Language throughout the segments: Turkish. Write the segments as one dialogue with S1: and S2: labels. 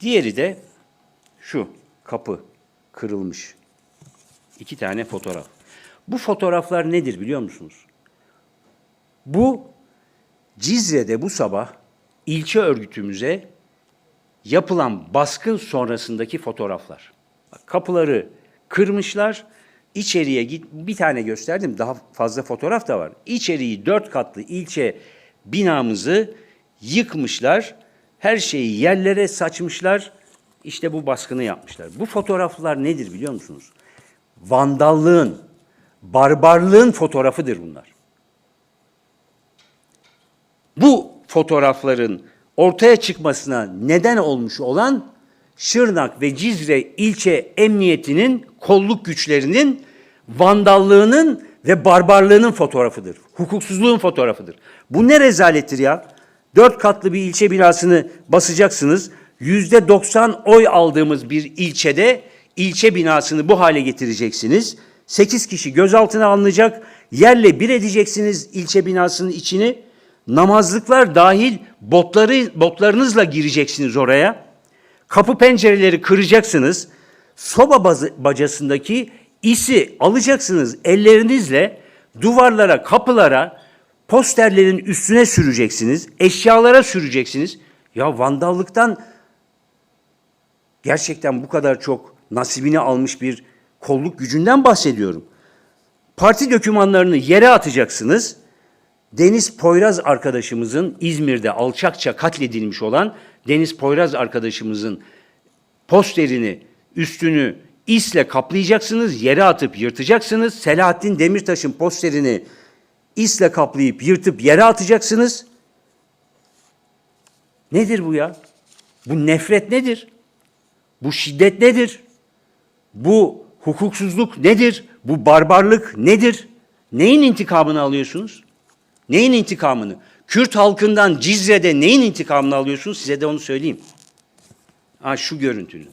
S1: Diğeri de şu kapı kırılmış. İki tane fotoğraf. Bu fotoğraflar nedir biliyor musunuz? Bu Cizre'de bu sabah ilçe örgütümüze yapılan baskın sonrasındaki fotoğraflar. Kapıları kırmışlar. İçeriye git bir tane gösterdim. Daha fazla fotoğraf da var. İçeriği dört katlı ilçe binamızı yıkmışlar. Her şeyi yerlere saçmışlar. İşte bu baskını yapmışlar. Bu fotoğraflar nedir biliyor musunuz? Vandallığın, barbarlığın fotoğrafıdır bunlar. Bu fotoğrafların ortaya çıkmasına neden olmuş olan Şırnak ve Cizre ilçe emniyetinin kolluk güçlerinin vandallığının ve barbarlığının fotoğrafıdır. Hukuksuzluğun fotoğrafıdır. Bu ne rezalettir ya? Dört katlı bir ilçe binasını basacaksınız. Yüzde 90 oy aldığımız bir ilçede ilçe binasını bu hale getireceksiniz. Sekiz kişi gözaltına alınacak. Yerle bir edeceksiniz ilçe binasının içini. Namazlıklar dahil botları, botlarınızla gireceksiniz oraya. Kapı pencereleri kıracaksınız. Soba bazı, bacasındaki isi alacaksınız ellerinizle duvarlara, kapılara, posterlerin üstüne süreceksiniz. Eşyalara süreceksiniz. Ya vandallıktan gerçekten bu kadar çok nasibini almış bir kolluk gücünden bahsediyorum. Parti dokümanlarını yere atacaksınız. Deniz Poyraz arkadaşımızın İzmir'de alçakça katledilmiş olan Deniz Poyraz arkadaşımızın posterini, üstünü isle kaplayacaksınız, yere atıp yırtacaksınız. Selahattin Demirtaş'ın posterini isle kaplayıp yırtıp yere atacaksınız. Nedir bu ya? Bu nefret nedir? Bu şiddet nedir? Bu hukuksuzluk nedir? Bu barbarlık nedir? Neyin intikamını alıyorsunuz? Neyin intikamını? Kürt halkından Cizre'de neyin intikamını alıyorsunuz? Size de onu söyleyeyim. Ha şu görüntünü.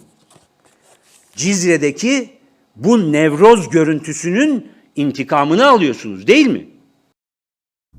S1: Cizre'deki bu nevroz görüntüsünün intikamını alıyorsunuz değil mi?